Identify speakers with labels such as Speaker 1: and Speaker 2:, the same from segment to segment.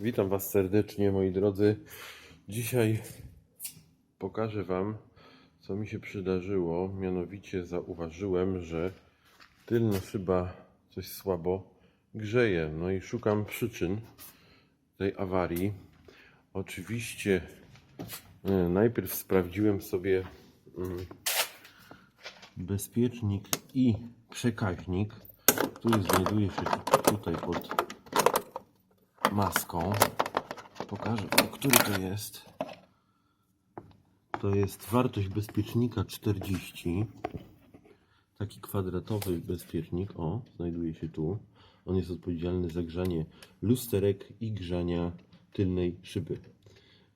Speaker 1: Witam Was serdecznie, moi drodzy. Dzisiaj pokażę Wam, co mi się przydarzyło. Mianowicie zauważyłem, że tylna szyba coś słabo grzeje. No i szukam przyczyn tej awarii. Oczywiście e, najpierw sprawdziłem sobie mm, bezpiecznik i przekaźnik, który znajduje się tutaj pod maską. Pokażę, który to jest. To jest wartość bezpiecznika 40. Taki kwadratowy bezpiecznik. O, znajduje się tu. On jest odpowiedzialny za grzanie lusterek i grzania tylnej szyby.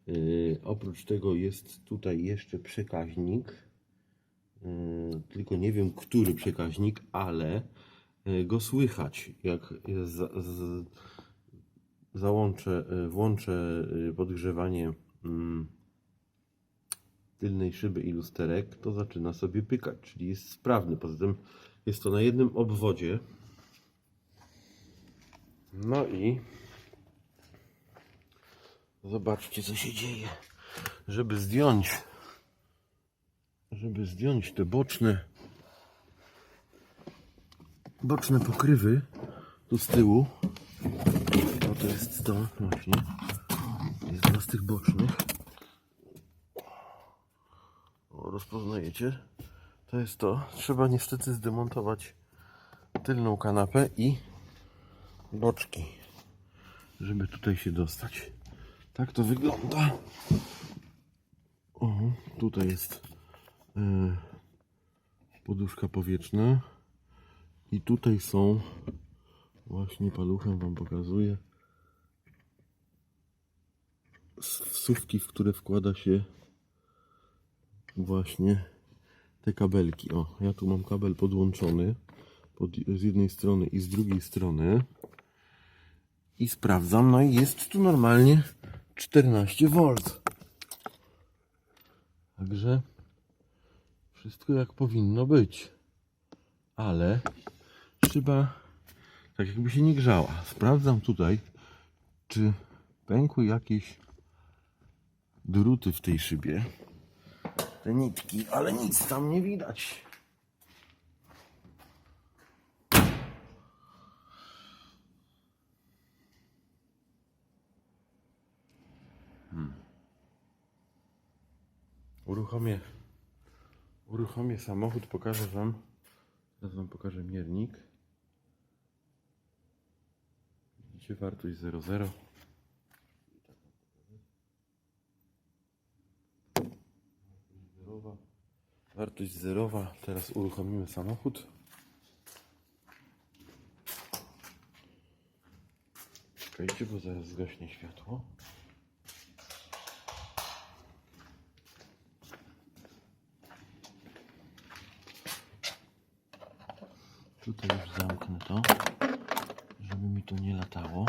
Speaker 1: Yy, oprócz tego jest tutaj jeszcze przekaźnik. Yy, tylko nie wiem, który przekaźnik, ale yy, go słychać, jak załączę, y, włączę y, podgrzewanie mm, tylnej szyby i lusterek, to zaczyna sobie pykać, czyli jest sprawny. Poza tym jest to na jednym obwodzie. No i zobaczcie, co się dzieje. Żeby zdjąć, żeby zdjąć te boczne, boczne pokrywy tu z tyłu, to jest to właśnie. Jest z tych bocznych. O, rozpoznajecie? To jest to. Trzeba niestety zdemontować tylną kanapę i boczki, żeby tutaj się dostać. Tak to wygląda. O, tutaj jest e, poduszka powietrzna i tutaj są właśnie paluchem wam pokazuję wsówki, w które wkłada się właśnie te kabelki. O, ja tu mam kabel podłączony pod, z jednej strony i z drugiej strony i sprawdzam, no i jest tu normalnie 14 V. Także wszystko jak powinno być. Ale szyba tak jakby się nie grzała. Sprawdzam tutaj, czy pękły jakieś druty w tej szybie. Te nitki, ale nic tam nie widać. Hmm. Uruchomię, uruchomię samochód, pokażę Wam. Teraz Wam pokażę miernik. Widzicie wartość 00. Zerowa. Wartość zerowa. Teraz uruchomimy samochód. Czekajcie, bo zaraz zgaśnie światło. Tutaj już zamknę to, żeby mi to nie latało.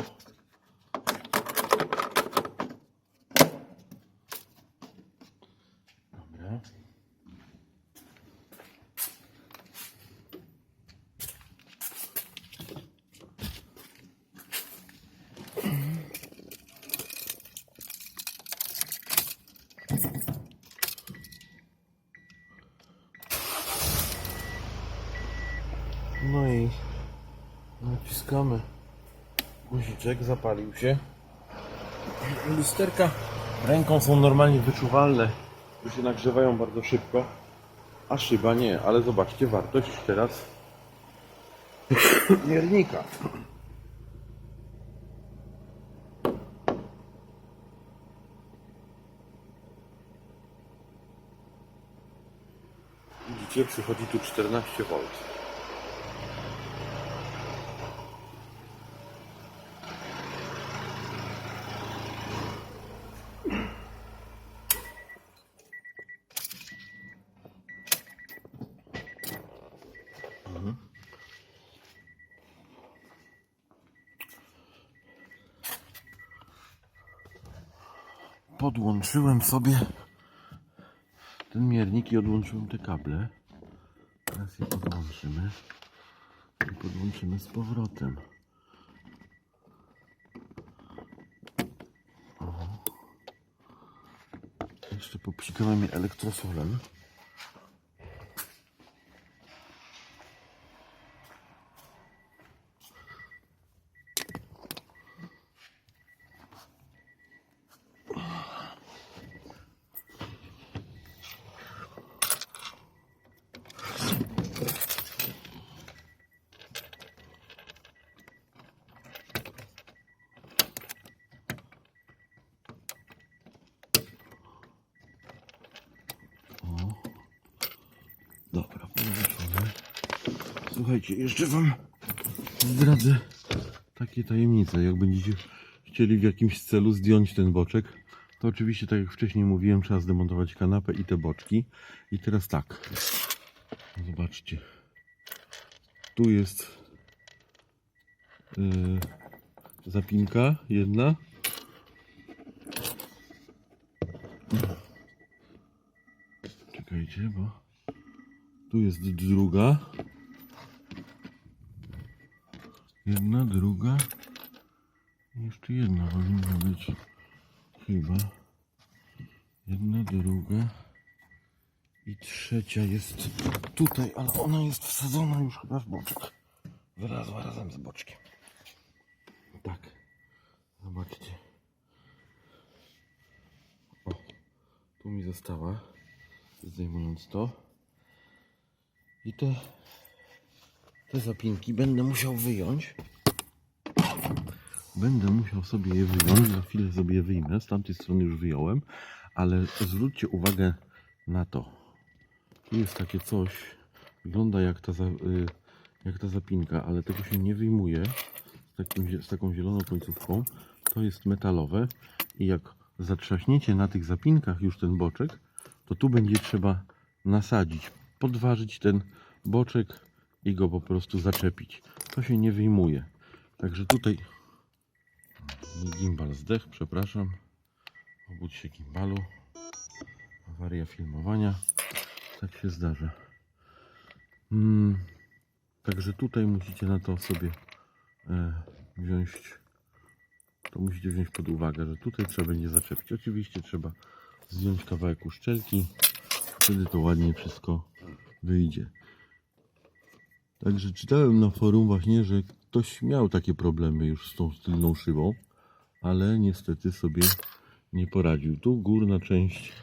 Speaker 1: Dobra. No i naciskamy guziczek, zapalił się. Lusterka ręką są normalnie wyczuwalne, że się nagrzewają bardzo szybko, a szyba nie, ale zobaczcie wartość teraz miernika. Widzicie, przychodzi tu 14 V. podłączyłem sobie ten miernik i odłączyłem te kable. Teraz je podłączymy i podłączymy z powrotem. O. Jeszcze popsikamy je elektrosolem. Dobra. Słuchajcie, jeszcze wam zdradzę takie tajemnice. Jak będziecie chcieli w jakimś celu zdjąć ten boczek, to oczywiście, tak jak wcześniej mówiłem, trzeba zdemontować kanapę i te boczki. I teraz tak. Zobaczcie. Tu jest yy, zapinka jedna. Czekajcie, bo tu jest druga. Jedna, druga. Jeszcze jedna powinna być. Chyba. Jedna, druga. I trzecia jest tutaj, ale ona jest wsadzona już chyba w boczek. Wylazła razem z boczkiem. Tak. Zobaczcie. O, tu mi została. Zdejmując to. I te, te zapinki będę musiał wyjąć. Będę musiał sobie je wyjąć. Za chwilę sobie je wyjmę. Z tamtej strony już wyjąłem. Ale zwróćcie uwagę na to. Tu jest takie coś. Wygląda jak ta, y, jak ta zapinka, ale tego się nie wyjmuje. Z, takim, z taką zieloną końcówką. To jest metalowe. I jak zatrzaśniecie na tych zapinkach już ten boczek, to tu będzie trzeba nasadzić, podważyć ten boczek i go po prostu zaczepić. To się nie wyjmuje. Także tutaj gimbal zdech, przepraszam. Obudź się gimbalu. Awaria filmowania. Tak się zdarza. Mm, także tutaj musicie na to sobie e, wziąć to musicie wziąć pod uwagę, że tutaj trzeba będzie zaczepić. Oczywiście trzeba zdjąć kawałek uszczelki, wtedy to ładnie wszystko wyjdzie. Także czytałem na forum właśnie, że ktoś miał takie problemy już z tą tylną szybą, ale niestety sobie nie poradził. Tu górna część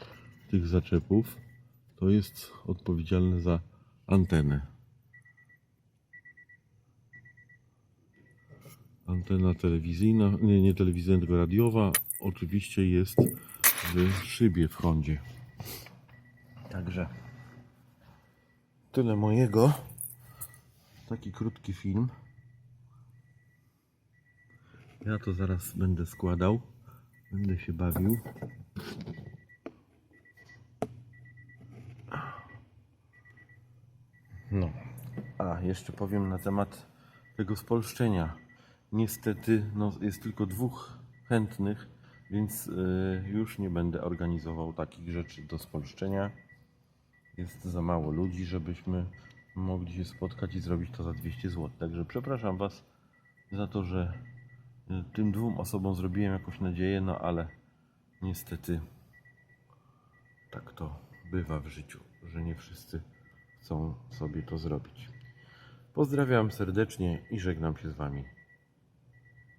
Speaker 1: tych zaczepów to jest odpowiedzialne za antenę. Antena telewizyjna, nie, nie telewizyjna, tylko radiowa, oczywiście jest w szybie w Hondzie. Także tyle mojego. Taki krótki film. Ja to zaraz będę składał. Będę się bawił. No. A, jeszcze powiem na temat tego spolszczenia. Niestety no, jest tylko dwóch chętnych, więc y, już nie będę organizował takich rzeczy do spolszczenia. Jest za mało ludzi, żebyśmy mogli się spotkać i zrobić to za 200 zł. Także przepraszam Was za to, że y, tym dwóm osobom zrobiłem jakąś nadzieję, no ale niestety tak to bywa w życiu, że nie wszyscy chcą sobie to zrobić. Pozdrawiam serdecznie i żegnam się z Wami.